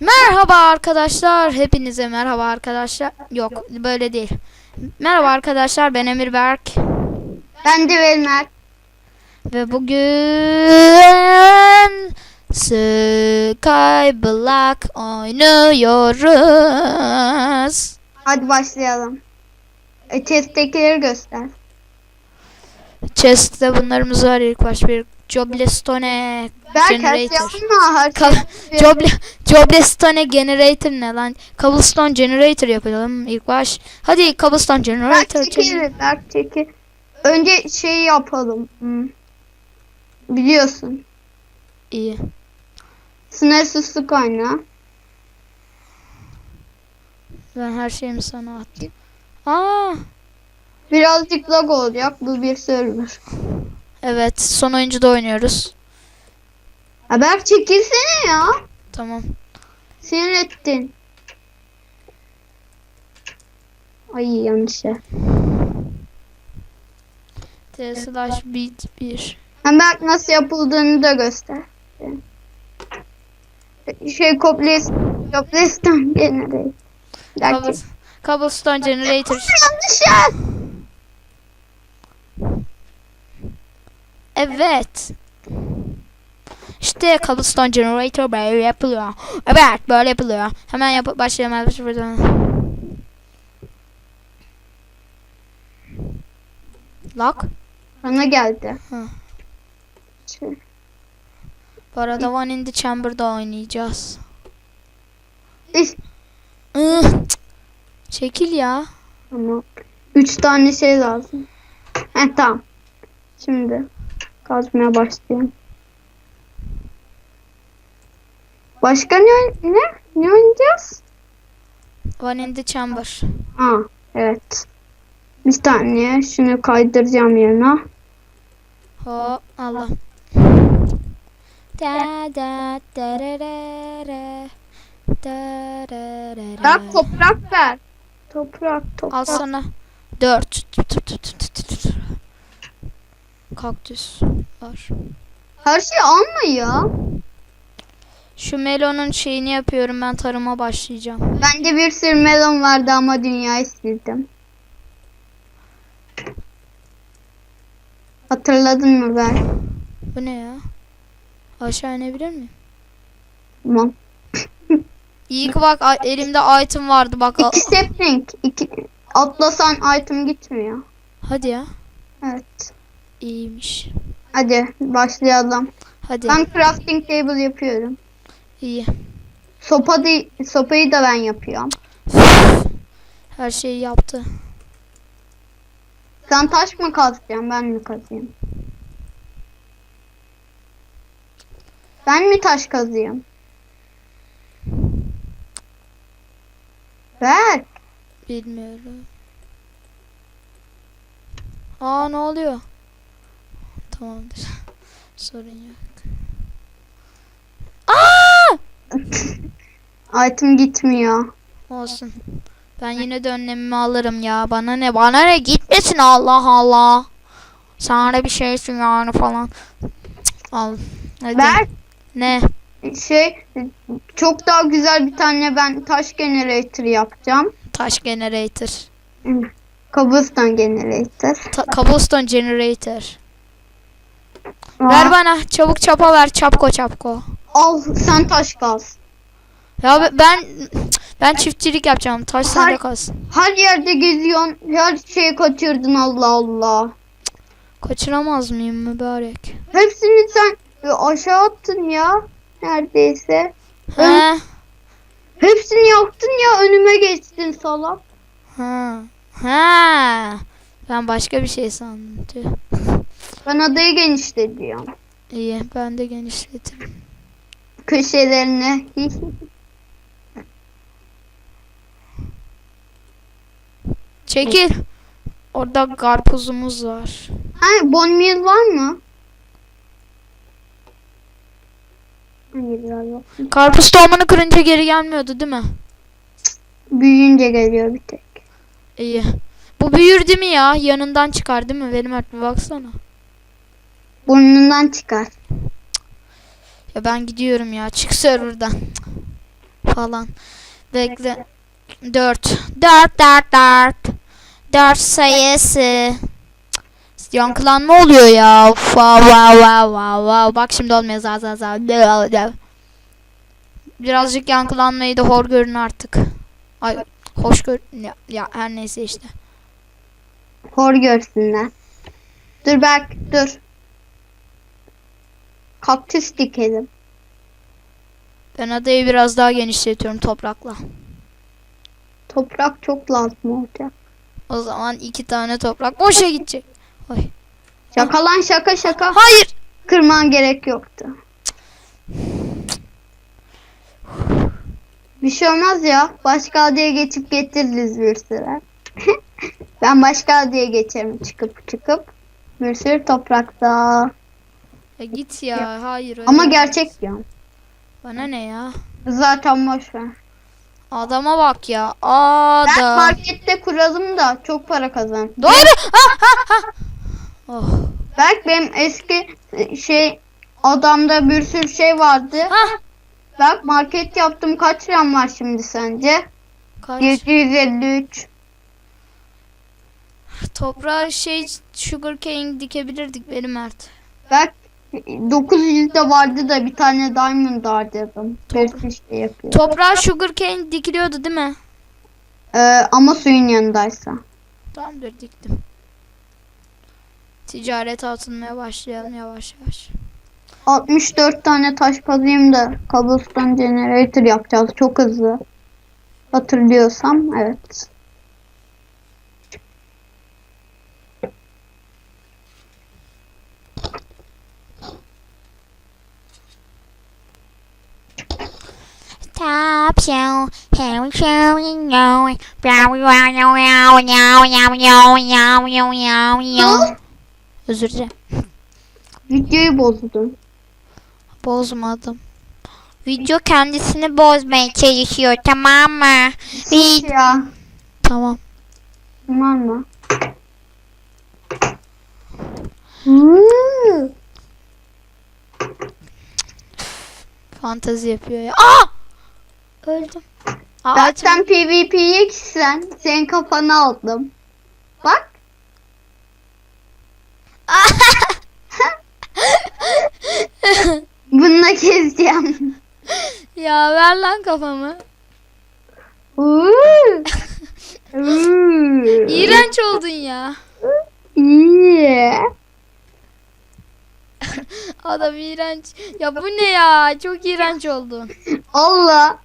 Merhaba arkadaşlar. Hepinize merhaba arkadaşlar. Yok böyle değil. Merhaba arkadaşlar ben Emir Berk. Ben de Velmer. Ve bugün Sky Black oynuyoruz. Hadi başlayalım. E, testtekileri göster. Chest'te bunlarımız var ilk baş bir Joblestone Berk Generator. Ka-. Joble Joblestone Generator ne lan? Cobblestone Generator yapalım ilk baş. Hadi Cobblestone Berk Generator çekelim. çekil. Berk çekil. Önce şey yapalım. Hmm. Biliyorsun. İyi. Sınırsız kaynağı. Ben her şeyimi sana attım. Aa, Birazcık lag olacak. Bu bir server. Evet son oyuncuda oynuyoruz. Ha Berk çekilsene ya. Tamam. Sinir ettin. Ay yanlış şey. T slash beat 1. Hem Berk nasıl yapıldığını da göster. Şey koples kopleston genere. Cobble- Cobblestone Generator. Yanlış yer. Evet. İşte Cobblestone Generator böyle yapılıyor. Evet böyle yapılıyor. Hemen yapıp başlayalım. Lock. Bana geldi. Hı. Şey, Bu arada One in the Chamber'da oynayacağız. Çekil ya. Tamam. Üç tane şey lazım. He tamam. Şimdi kazmaya başlayalım. Başka ne, ne? Ne oynayacağız? One in the Chamber. Ha evet. Bir saniye şunu kaydıracağım yerine. Ho Allah. Da da da da da da. Da da da da. Bak toprak ver. Toprak toprak. Al sana. Dört. Kaktüs var. Her şeyi alma ya. Şu melonun şeyini yapıyorum ben tarıma başlayacağım. Bende bir sürü melon vardı ama dünyayı sildim. Hatırladın mı ben? Bu ne ya? Aşağı inebilir miyim? Tamam. İyi ki bak elimde item vardı bak. İki sapling. İki... Atlasan item gitmiyor. Hadi ya. Evet. İyiymiş. Hadi başlayalım. Hadi. Ben crafting table yapıyorum. İyi. Sopa değil, sopayı da ben yapıyorum. Her şeyi yaptı. Sen taş mı kazacaksın ben mi kazayım? Ben mi taş kazıyım? Ver. Bilmiyorum. Aa ne oluyor? Tamamdır. Sorun yok. Item gitmiyor. Olsun. Ben yine de önlemimi alırım ya. Bana ne? Bana ne? Gitmesin Allah Allah. Sana bir şeysin yani falan. Cık, Al. Hadi. Ver. Ne? Şey çok daha güzel bir tane ben taş generator yapacağım. Taş generator. Cobblestone generator. Ta- cobblestone generator. Aa, Ver bana. Çabuk çapa ver. Çapko çapko. Al sen taş kaz. Ya be- ben ben çiftçilik yapacağım. Taş sende Hayır. kalsın. Her yerde geziyorsun. Her şeyi kaçırdın Allah Allah. Kaçıramaz mıyım mübarek? Hepsini sen e, aşağı attın ya. Neredeyse. He? Hepsini yaptın ya önüme geçtin salak. Ha. Ha. Ben başka bir şey sandım. Ben adayı genişle diyorum. İyi. Ben de genişletim. Köşelerine. Çekil. Orada karpuzumuz var. ha, bon meal var mı? Hayır. Karpuz tohumunu kırınca geri gelmiyordu değil mi? Büyüyünce geliyor bir tek. İyi. Bu büyür değil mi ya? Yanından çıkar değil mi? Benim bir baksana. Burnundan çıkar. Ya ben gidiyorum ya. Çık serverdan. falan. Bekle. 4. 4 4 4. 4 sayısı. Yankılanma oluyor ya. Wow wow wow wow wow. Bak şimdi olmuyor za za za. Birazcık yankılanmayı da hor görün artık. Ay hoş gör ya, ya her neyse işte. Hor görsünler. Dur Berk dur. Kaktüs dikelim. Ben adayı biraz daha genişletiyorum toprakla. Toprak çok lazım olacak. O zaman iki tane toprak boşa gidecek. Ay. Şaka lan şaka şaka. Hayır. Kırman gerek yoktu. Bir şey olmaz ya. Başka adaya geçip getiririz bir sürü. ben başka adaya geçerim çıkıp çıkıp. Bir sürü toprakta. Ya git ya. Hayır. öyle Ama olmaz. gerçek diyorum. Bana ne ya? Zaten boş ver. Adama bak ya. Ben Adam. markette kuralım da çok para kazan. Doğru. Ha, ha, ha. Oh. Berk benim eski e, şey adamda bir sürü şey vardı. Ha. Berk market yaptım. Kaç liram var şimdi sence? Kaç? 753. Toprağa şey sugar cane dikebilirdik benim Mert. Berk 900 de vardı da bir tane diamond harcadım. Sürü şey yapıyor. Toprağa sugar cane dikiliyordu değil mi? Ee, ama suyun yanındaysa. Tamamdır diktim. Ticarete atılmaya başlayalım yavaş yavaş. 64 tane taş kazayım da cobblestone generator yapacağız. Çok hızlı. Hatırlıyorsam evet. Top show, hair show, and going, brow, wow, wow, wow, wow, wow, wow, wow, wow, wow. Özür dilerim. Videoyu bozdun. Bozmadım. Video kendisini bozmaya çalışıyor tamam mı? Vid- Ya. Tamam. Var mı? Hmm. Fantezi yapıyor ya. Aa! Öldüm. Aa, Zaten PvP'ye gitsen senin kafanı aldım. Bak. Bununla keseceğim. ya ver lan kafamı. İğrenç oldun ya. İyi. Adam iğrenç. Ya bu ne ya? Çok iğrenç oldun. Allah.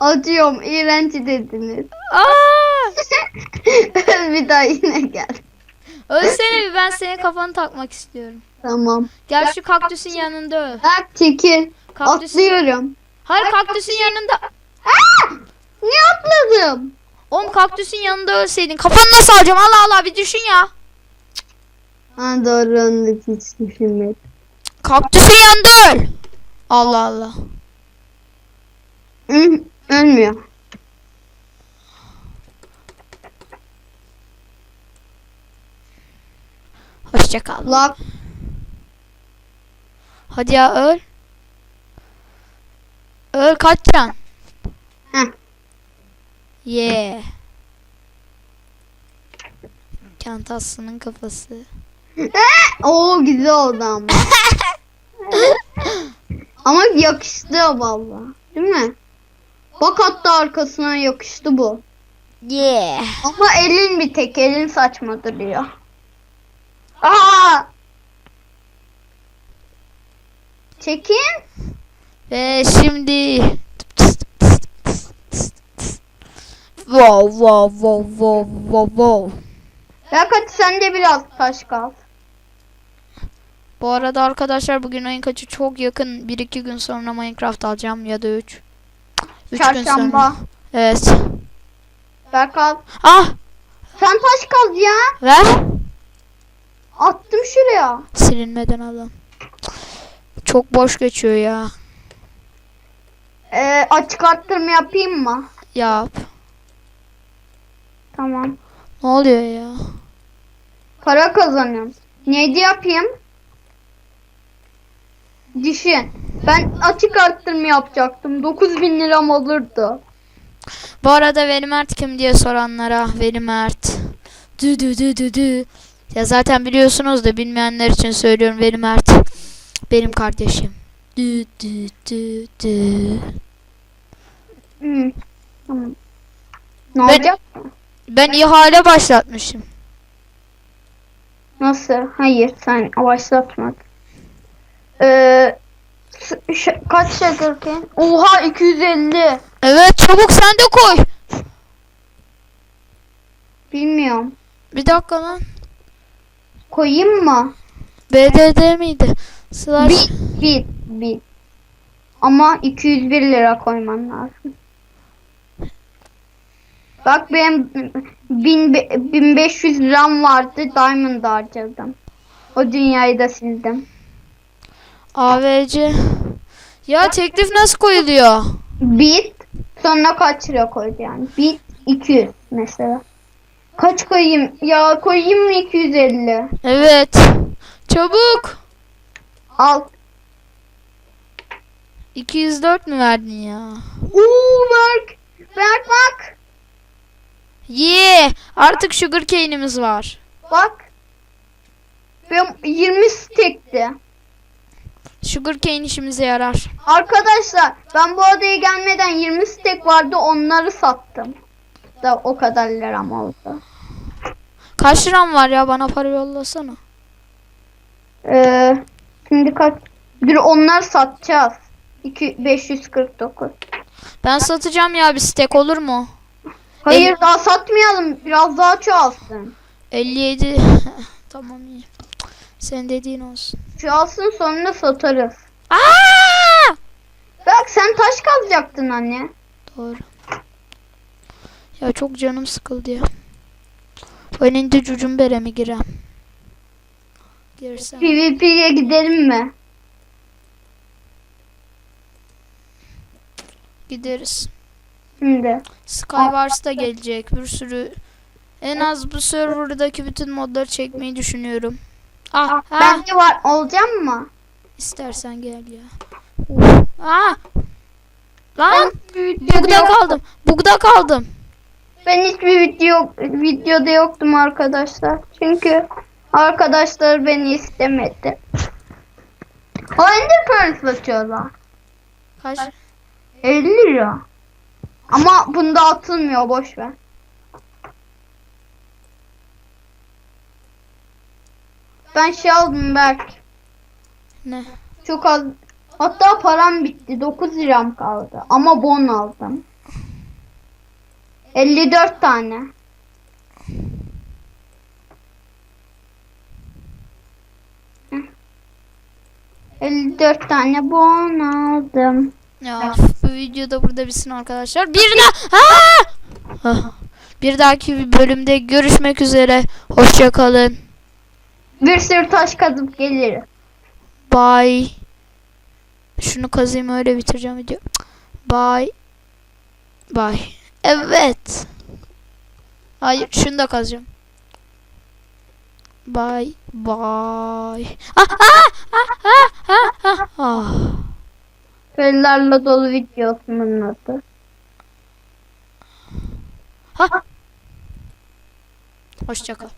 Atıyorum. iğrenç dediniz. Aa! bir daha yine gel. Ölsene bir ben senin kafanı takmak istiyorum. Tamam. Gel şu kaktüsün yanında öl. Bak çekil. Kaktüsün... Atlıyorum. Hayır kaktüsün yanında. Aa! Niye atladım? Oğlum kaktüsün yanında ölseydin. Kafanı nasıl alacağım? Allah Allah bir düşün ya. Ha doğru onu hiç düşünmedim. Kaktüsün yanında öl. Allah Allah. Ölmüyor. Hoşça kal. Lak. Hadi ya öl. Öl kaç can? Heh. Yeah. Kantasya'nın kafası. Oo güzel oldu ama. ama yakıştı valla. Değil mi? Bak hatta arkasına yakıştı bu. Yeah. Ama elin bir tek elin saçma duruyor. Aa! Çekin. Ve şimdi Wow wow wow wow wow wow. Hadi sen de biraz taş kal. Bu arada arkadaşlar bugün ayın kaçı çok yakın. 1-2 gün sonra Minecraft alacağım ya da 3. 3 gün Çarşamba. Evet. Berk al. Ah Sen taş kaz ya. ver. Attım şuraya. Silinmeden alın. Çok boş geçiyor ya. Ee, açık arttırma yapayım mı? Yap. Tamam. Ne oluyor ya? Para kazanıyorum. Neydi yapayım? Düşün. Ben açık arttırma yapacaktım. 9000 liram olurdu. Bu arada Veli Mert kim diye soranlara Veli Mert. Dü dü dü dü dü. Ya zaten biliyorsunuz da bilmeyenler için söylüyorum Veli Mert. Benim kardeşim. Dü dü dü dü. Hmm. Tamam. Ne Ben- olacak? Ben ihale başlatmışım. Nasıl? Hayır sen başlatmadın. Ee, kaç sugarcane? Oha 250. Evet çabuk sen de koy. Bilmiyorum. Bir dakika lan. Koyayım mı? BDD miydi? Slash. Bir, bir, bir. Ama 201 lira koyman lazım. Bak benim 1000 be- 1500 liram vardı. Diamond harcadım. O dünyayı da sildim. AVC. Ya teklif nasıl koyuluyor? Bit sonra kaç lira koydu yani? Bit 200 mesela. Kaç koyayım? Ya koyayım mı 250? Evet. Çabuk. Al. 204 mü verdin ya? Uuu Berk. Berk bak. Ye. Artık sugar cane'imiz var. Bak. Benim 20 stekti. Sugar cane işimize yarar. Arkadaşlar ben bu odaya gelmeden 20 stek vardı onları sattım. Da o kadar liram oldu. Kaç liram var ya bana para yollasana. Ee, şimdi kaç? Bir onları satacağız. 2 549. Ben satacağım ya bir stek olur mu? Hayır daha satmayalım. Biraz daha çoğalsın. 57. tamam iyi. Senin dediğin olsun. Çoğalsın sonra satarız. Aa! Bak sen taş kazacaktın anne. Doğru. Ya çok canım sıkıldı ya. Ben indi cucumbere mi girem? Girsem. PvP'ye gidelim mi? Gideriz. Şimdi. Skywars da gelecek. Bir sürü en az bu serverdaki bütün modları çekmeyi düşünüyorum. Ah, ah Bence var. Olacak mı? istersen gel ya. Ah! Lan bugda kaldım. Bugda kaldım. Ben hiçbir video videoda yoktum arkadaşlar. Çünkü arkadaşlar beni istemedi. O Ender Pearl satıyorlar. Kaç? 50 lira. Ama bunda atılmıyor boş ver. Ben şey aldım Berk. Ne? Çok az. Hatta param bitti. 9 liram kaldı. Ama bon aldım. 54 tane. 54 tane bon aldım. Ya bu video da burada bitsin arkadaşlar. Bir daha! Ah. Bir dahaki bir bölümde görüşmek üzere. Hoşça kalın. Bir sürü taş kazıp gelirim. Bye. Şunu kazayım öyle bitireceğim video. Bye. Bye. Evet. Hayır şunu da kazacağım. Bye. Bye. Ah, ah, ah, ah, ah, ah, ah. Fırlarla dolu videosunun adı. Ha. Hoşça kal.